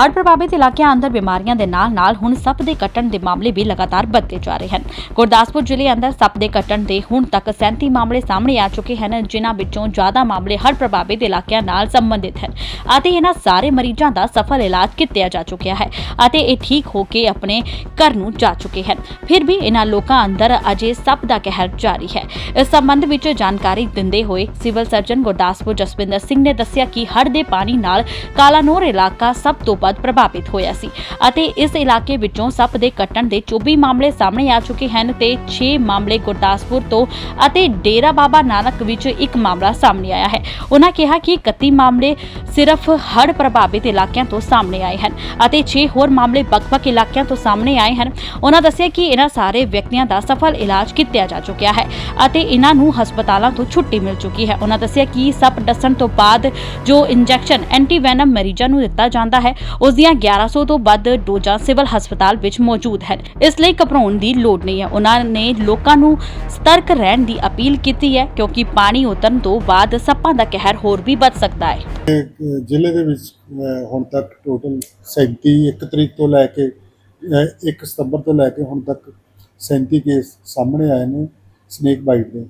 ਹੜ੍ਹ ਪ੍ਰਭਾਵਿਤ ਇਲਾਕਿਆਂ ਅੰਦਰ ਬਿਮਾਰੀਆਂ ਦੇ ਨਾਲ-ਨਾਲ ਹੁਣ ਸੱਪ ਦੇ ਕੱਟਣ ਦੇ ਮਾਮਲੇ ਵੀ ਲਗਾਤਾਰ ਵੱਧਦੇ ਜਾ ਰਹੇ ਹਨ। ਗੁਰਦਾਸਪੁਰ ਜ਼ਿਲ੍ਹੇ ਅੰਦਰ ਸੱਪ ਦੇ ਕੱਟਣ ਦੇ ਹੁਣ ਤੱਕ 37 ਮਾਮਲੇ ਸਾਹਮਣੇ ਆ ਚੁੱਕੇ ਹਨ, ਜਿਨ੍ਹਾਂ ਵਿੱਚੋਂ ਜ਼ਿਆਦਾ ਮਾਮਲੇ ਹੜ੍ਹ ਪ੍ਰਭਾਵਿਤ ਇਲਾਕਿਆਂ ਨਾਲ ਸੰਬੰਧਿਤ ਹਨ ਅਤੇ ਇਹਨਾਂ ਸਾਰੇ ਮਰੀਜ਼ਾਂ ਦਾ ਸਫਲ ਇਲਾਜ ਕੀਤਾ ਜਾ ਚੁੱਕਿਆ ਹੈ ਅਤੇ ਇਹ ਠੀਕ ਹੋ ਕੇ ਆਪਣੇ ਘਰ ਨੂੰ ਜਾ ਚੁੱਕੇ ਹਨ। ਫਿਰ ਵੀ ਇਹਨਾਂ ਲੋਕਾਂ ਅੰਦਰ ਅਜੇ ਸੱਪ ਦਾ ਕਹਿਰ ਜਾਰੀ ਹੈ। ਇਸ ਸੰਬੰਧ ਵਿੱਚ ਜਾਣਕਾਰੀ ਦਿੰਦੇ ਹੋਏ ਸਿਵਲ ਸਰਜਨ ਗੁਰਦਾਸਪੁਰ ਜਸਵਿੰਦਰ ਸਿੰਘ ਨੇ ਦੱਸਿਆ ਕਿ ਹੜ੍ਹ ਦੇ ਪਾਣੀ ਨਾਲ ਕਾਲਾਨੌਰ ਇਲਾਕਾ ਸਭ ਤੋਂ ਵੱਧ ਪ੍ਰਭਾਵਿਤ ਹੋਇਆ ਸੀ ਅਤੇ ਇਸ ਇਲਾਕੇ ਵਿੱਚੋਂ ਸੱਪ ਦੇ ਕੱਟਣ ਦੇ 24 ਮਾਮਲੇ ਸਾਹਮਣੇ ਆ ਚੁੱਕੇ ਹਨ ਤੇ 6 ਮਾਮਲੇ ਗੁਰਦਾਸਪੁਰ ਤੋਂ ਅਤੇ ਡੇਰਾ ਬਾਬਾ ਨਾਨਕ ਵਿੱਚ ਇੱਕ ਮਾਮਲਾ ਸਾਹਮਣੇ ਆਇਆ ਹੈ। ਉਹਨਾਂ ਕਿਹਾ ਕਿ 31 ਮਾਮਲੇ ਸਿਰਫ ਹੜ੍ਹ ਪ੍ਰਭਾਵਿਤ ਇਲਾਕਿਆਂ ਤੋਂ ਸਾਹਮਣੇ ਆਏ ਹਨ ਅਤੇ 6 ਹੋਰ ਮਾਮਲੇ ਵੱਖ-ਵੱਖ ਇਲਾਕਿਆਂ ਤੋਂ ਸਾਹਮਣੇ ਆਏ ਹਨ। ਉਹਨਾਂ ਦੱਸਿਆ ਕਿ ਇਹਨਾਂ ਸਾਰੇ ਵਿਅਕਤੀਆਂ ਦਾ ਸਫਲ ਇਲਾਜ ਕੀਤਾ ਜਾ ਚੁੱਕਿਆ ਹੈ ਅਤੇ ਇਹਨਾਂ ਨੂੰ ਹਸਪਤਾਲਾਂ ਤੋਂ ਛੁੱਟੀ ਮਿਲ ਚੁੱਕੀ ਹੈ। ਉਹਨਾਂ ਦੱਸਿਆ ਕਿ ਸੱਪ ਡਸਣ ਤੋਂ ਬਾਅਦ ਜੋ ਇੰਜੈਕਸ਼ਨ ਐਂਟੀਵੈਨਮ ਮਰੀਜ਼ਾਂ ਨੂੰ ਦਿੱਤਾ ਜਾਂਦਾ ਹੈ ਉਸ ਦੀਆਂ 1100 ਤੋਂ ਵੱਧ ਡੋਜ਼ਾਂ ਸਿਵਲ ਹਸਪਤਾਲ ਵਿੱਚ ਮੌਜੂਦ ਹਨ। ਇਸ ਲਈ ਘਬਰਾਉਣ ਦੀ ਲੋੜ ਨਹੀਂ ਹੈ। ਉਹਨਾਂ ਨੇ ਲੋਕਾਂ ਨੂੰ ਸਤਰਕ ਰਹਿਣ ਦੀ ਅਪੀਲ ਕੀਤੀ ਹੈ, ਕਿਉਂਕਿ ਪਾਣੀ ਉਤਰਨ ਤੋਂ ਬਾਅਦ ਸੱਪਾਂ ਦਾ ਕਹਿਰ ਹੋਰ ਵੀ ਵੱਧ ਸਕਦਾ ਹੈ। ਅਹ ਜ਼ਿਲ੍ਹੇ ਦੇ ਵਿੱਚ ਅਹ ਹੁਣ ਤੱਕ ਟੋਟਲ 37 ਇੱਕ ਤਰੀਕ ਤੋਂ ਲੈ ਕੇ ਅਹ 1 ਸਤੰਬਰ ਤੋਂ ਲੈ ਕੇ ਹੁਣ ਤੱਕ 37 ਕੇਸ ਸਾਹਮਣੇ ਆਏ ਨੇ ਸਨੇਕ ਬਾਈਟ ਦੇ।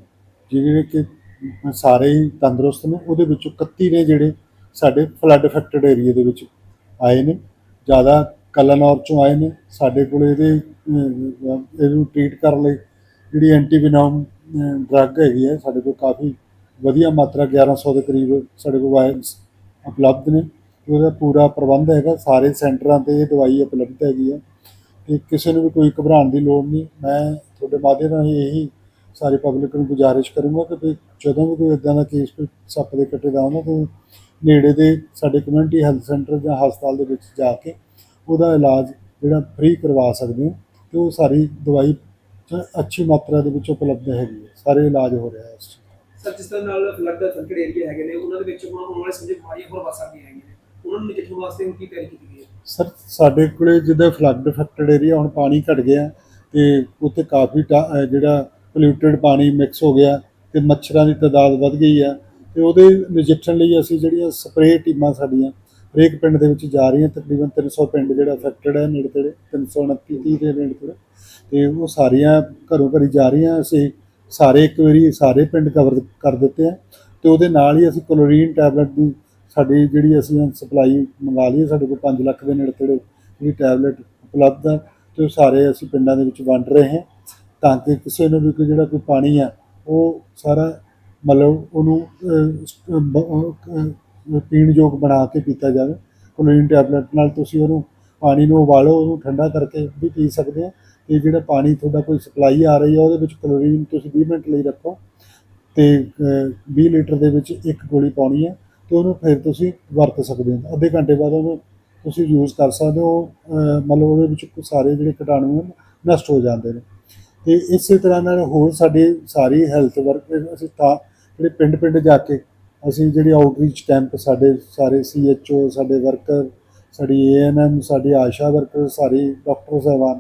ਜਿਹੜੇ ਕਿ ਸਾਰੇ ਹੀ ਤੰਦਰੁਸਤ ਨੇ, ਉਹਦੇ ਵਿੱਚੋਂ 31 ਨੇ ਜਿਹੜੇ ਸਾਡੇ ਫਲੱਡ ਅਫੈਕਟਡ ਏਰੀਆ ਦੇ ਵਿੱਚ ਆਏ ਨੇ, ਜ਼ਿਆਦਾ ਕਲਨੌਰ ਚੋਂ ਆਏ ਨੇ, ਸਾਡੇ ਕੋਲ ਇਹਦੇ ਇਹਨੂੰ ਟ੍ਰੀਟ ਕਰਨ ਲਈ ਜਿਹੜੀ ਐਂਟੀਵੈਨਮ ਡਰੱਗ ਹੈਗੀ ਹੈ, ਸਾਡੇ ਕੋਲ ਕਾਫੀ ਵਧੀਆ ਮਾਤਰਾ 1100 ਦੇ ਕਰੀਬ ਸਾਡੇ ਕੋਲ ਵਾਇਲਸ ਉਪਲਬਧ ਨੇ। ਉਹਦਾ ਪੂਰਾ ਪ੍ਰਬੰਧ ਹੈਗਾ, ਸਾਰੇ ਸੈਂਟਰਾਂ ਤੇ ਇਹ ਦਵਾਈ ਉਪਲਬਧ ਹੈਗੀ ਹੈ। ਤੇ ਕਿਸੇ ਨੂੰ ਵੀ ਕੋਈ ਘਬਰਾਉਣ ਦੀ ਲੋੜ ਨਹੀਂ, ਮੈਂ ਤੁਹਾਡੇ ਮਾਧਿਅਮ ਰਾਹੀਂ ਇਹੀ ਸਾਰੀ ਪਬਲਿਕ ਨੂੰ ਗੁਜ਼ਾਰਿਸ਼ ਕਰੂੰਗਾ ਕਿ ਵੀ ਜਦੋਂ ਵੀ ਕੋਈ ਇਦਾਂ ਦਾ ਕੇਸ ਕੋਈ ਸੱਪ ਦੇ ਕੱਟੇ ਦਾ ਆਉਂਦਾ, ਤਾਂ ਨੇੜੇ ਦੇ ਸਾਡੇ ਕਮਿਊਨਿਟੀ ਹੈਲਥ ਸੈਂਟਰ ਜਾਂ ਹਸਪਤਾਲ ਦੇ ਵਿੱਚ ਜਾ ਕੇ ਉਹਦਾ ਇਲਾਜ ਜਿਹੜਾ ਫ੍ਰੀ ਕਰਵਾ ਸਕਦੇ ਹੋ ਤੇ ਉਹ ਸਾਰੀ ਦਵਾਈ ਅੱਛੀ ਮਾਤਰਾ ਦੇ ਵਿੱਚ ਉਪਲਬਧ ਹੈਗੀ ਹੈ ਸਾਰੇ ਇਲਾਜ ਹੋ ਰਿਹਾ ਹੈ ਇਸ 'ਚ। ਸਰ ਜਿਸ ਤਰ੍ਹਾਂ ਨਾਲ ਫਲੱਡ ਦਾ ਸੰਕਟ ਏਰੀਆ ਹੈਗੇ ਨੇ ਉਹਨਾਂ ਦੇ ਵਿੱਚ ਹੁਣ ਆਉਣ ਵਾਲੇ ਸਮੇਂ ਬਿਮਾਰੀਆਂ ਹੋਰ ਵੱਧ ਸਕਦੀਆਂ ਹੈਗੀਆਂ ਨੇ। ਉਹਨਾਂ ਨੂੰ ਨਜਿੱਠਣ ਵਾਸਤੇ ਕੀ ਤਿਆਰੀ ਕੀਤੀ ਗਈ ਹੈ? ਸਰ ਸਾਡੇ ਕੋਲੇ ਜਿਹਦਾ ਫਲੱਡ ਅਫੈਕਟਡ ਏਰੀਆ ਹੁਣ ਪਾਣੀ ਘਟ ਗਿਆ ਤੇ ਉੱਥੇ ਕਾਫੀ ਜਿਹੜਾ ਪੋਲਿਊਟਡ ਪਾਣੀ ਮਿਕਸ ਹੋ ਗਿਆ ਤੇ ਮੱਛਰਾਂ ਦੀ ਤਾਦਾਦ ਵੱਧ ਗਈ ਆ ਤੇ ਉਹਦੇ ਨਜਿੱਠਣ ਲਈ ਅਸੀਂ ਜਿਹੜੀਆਂ ਸਪਰੇਅ ਟੀਮਾਂ ਸਾਡੀਆਂ ਹਰੇਕ ਪਿੰਡ ਦੇ ਵਿੱਚ ਜਾ ਰਹੀਆਂ, ਤਕਰੀਬਨ 300 ਪਿੰਡ ਜਿਹੜਾ ਅਫੈਕਟਡ ਹੈ, ਨੇੜੇ ਤੇੜੇ 329 30 ਦੇ ਨੇੜੇ ਤੇੜੇ। ਤੇ ਉਹ ਸਾਰੀਆਂ ਘਰੋਂ ਘਰੀ ਜਾ ਰਹੀਆਂ, ਅਸੀਂ ਸਾਰੇ ਇੱਕ ਵਾਰੀ ਸਾਰੇ ਪਿੰਡ ਕਵਰ ਕਰ ਦਿੱਤੇ ਆ। ਤੇ ਉਹਦੇ ਨਾਲ ਹੀ ਅਸੀਂ ਕਲੋਰੀਨ ਟੈਬਲੇਟ ਦੀ ਸਾਡੀ ਜਿਹੜੀ ਅਸੀਂ ਸਪਲਾਈ ਮੰਗਾ ਲਈ ਸਾਡੇ ਕੋਲ 5 ਲੱਖ ਦੇ ਨੇੜੇ ਤੇੜੇ ਜਿਹੜੀ ਟੈਬਲੇਟ ਉਪਲਬਧ ਹੈ ਤੇ ਉਹ ਸਾਰੇ ਅਸੀਂ ਪਿੰਡਾਂ ਦੇ ਵਿੱਚ ਵੰਡ ਰਹੇ ਹਾਂ। ਤਾਂ ਕਿ ਕਿਸੇ ਨੂੰ ਵੀ ਕੋਈ ਜਿਹੜਾ ਕੋਈ ਪਾਣੀ ਆ, ਉਹ ਸਾਰਾ ਮਤਲਬ ਉਹਨੂੰ ਅਹ, ਪੀਣ ਯੋਗ ਬਣਾ ਕੇ ਪੀਤਾ ਜਾਵੇ। ਕਲੋਰੀਨ ਟੈਬਲੇਟ ਨਾਲ ਤੁਸੀਂ ਉਹਨੂੰ ਪਾਣੀ ਨੂੰ ਉਬਾਲੋ ਉਹਨੂੰ ਠੰਡਾ ਕਰਕੇ ਵੀ ਪੀ ਸਕਦੇ ਆ ਤੇ ਜਿਹੜਾ ਪਾਣੀ ਤੁਹਾਡਾ ਕੋਈ ਸਪਲਾਈ ਆ ਰਹੀ ਹੈ ਉਹਦੇ ਵਿੱਚ ਕਲੋਰੀਨ ਤੁਸੀਂ 20 ਮਿੰਟ ਲਈ ਰੱਖੋ। ਤੇ ਅਹ, 20 ਲੀਟਰ ਦੇ ਵਿੱਚ ਇੱਕ ਗੋਲੀ ਪਾਉਣੀ ਹੈ ਤੇ ਉਹਨੂੰ ਫਿਰ ਤੁਸੀਂ ਵਰਤ ਸਕਦੇ ਹੋ। ਅੱਧੇ ਘੰਟੇ ਬਾਅਦ ਉਹਨੂੰ ਤੁਸੀਂ ਯੂਜ਼ ਕਰ ਸਕਦੇ ਹੋ। ਮਤਲਬ ਉਹਦੇ ਵਿੱਚ ਸਾਰੇ ਜਿਹੜੇ ਕੀਟਾਣੂ ਹਨ ਨਸ਼ਟ ਹੋ ਜਾਂਦੇ ਨੇ। ਤੇ ਇਸੇ ਤਰ੍ਹਾਂ ਨਾਲ ਹੋਰ ਸਾਡੇ ਸਾਰੀ ਹੈਲਥ ਵਰਕ ਅਸੀਂ ਤਾਂ ਜਿਹੜੇ ਪਿੰਡ ਪਿੰਡ ਜਾ ਕੇ ਅਸੀਂ ਜਿਹੜੇ ਆਊਟਰੀਚ ਕੈਂਪ ਸਾਡੇ ਸਾਰੇ ਸੀਐਚਓ ਸਾਡੇ ਵਰਕਰ ਸਾਡੀ ਏਐਨਐਮ ਸਾਡੀ ਆਸ਼ਾ ਵਰਕਰ ਸਾਰੇ ਡਾਕਟਰ ਸਾਹਿਬਾਨ,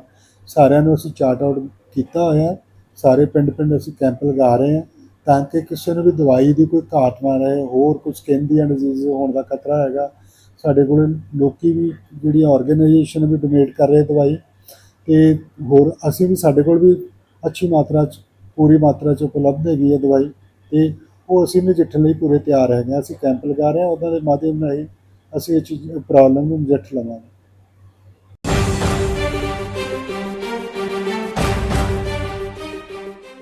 ਸਾਰਿਆਂ ਨੂੰ ਅਸੀਂ ਚਾਰਟ ਆਊਟ ਕੀਤਾ ਹੋਇਆ ਸਾਰੇ ਪਿੰਡ ਪਿੰਡ ਅਸੀਂ ਕੈਂਪ ਲਗਾ ਰਹੇ ਹਾਂ ਤਾਂ ਕਿ ਕਿਸੇ ਨੂੰ ਵੀ ਦਵਾਈ ਦੀ ਕੋਈ ਘਾਟ ਨਾ ਰਹੇ, ਹੋਰ ਕੁਝ ਸਕਿਨ ਦੀਆਂ ਡਿਜ਼ੀਜ਼ ਹੋਣ ਦਾ ਖਤਰਾ ਹੈਗਾ। ਸਾਡੇ ਕੋਲ ਲੋਕੀ ਵੀ ਜਿਹੜੀ ਆਰਗੇਨਾਈਜੇਸ਼ਨ ਵੀ ਡੋਨੇਟ ਕਰ ਰਹੇ ਦਵਾਈ ਤੇ ਹੋਰ ਅਸੀਂ ਵੀ ਸਾਡੇ ਕੋਲ ਵੀ ਅੱਛੀ ਮਾਤਰਾ ਚ, ਪੂਰੀ ਮਾਤਰਾ ਚ ਉਪਲਬਧ ਹੈਗੀ ਹੈ ਦਵਾਈ ਤੇ ਉਹ ਅਸੀਂ ਨਜਿੱਠਣ ਲਈ ਪੂਰੇ ਤਿਆਰ ਹੈਗੇ ਹਾਂ। ਅਸੀਂ ਕੈਂਪ ਲਗਾ ਰਹੇ ਹਾਂ ਉਹਨਾਂ ਦੇ ਮਾਧਿਅਮ ਰਾਹੀਂ ਅਸੀਂ ਇਹ ਚੀਜ਼ ਪ੍ਰੋਬਲਮ ਨੂੰ ਨਜਿੱਠ ਲਵਾਂਗੇ।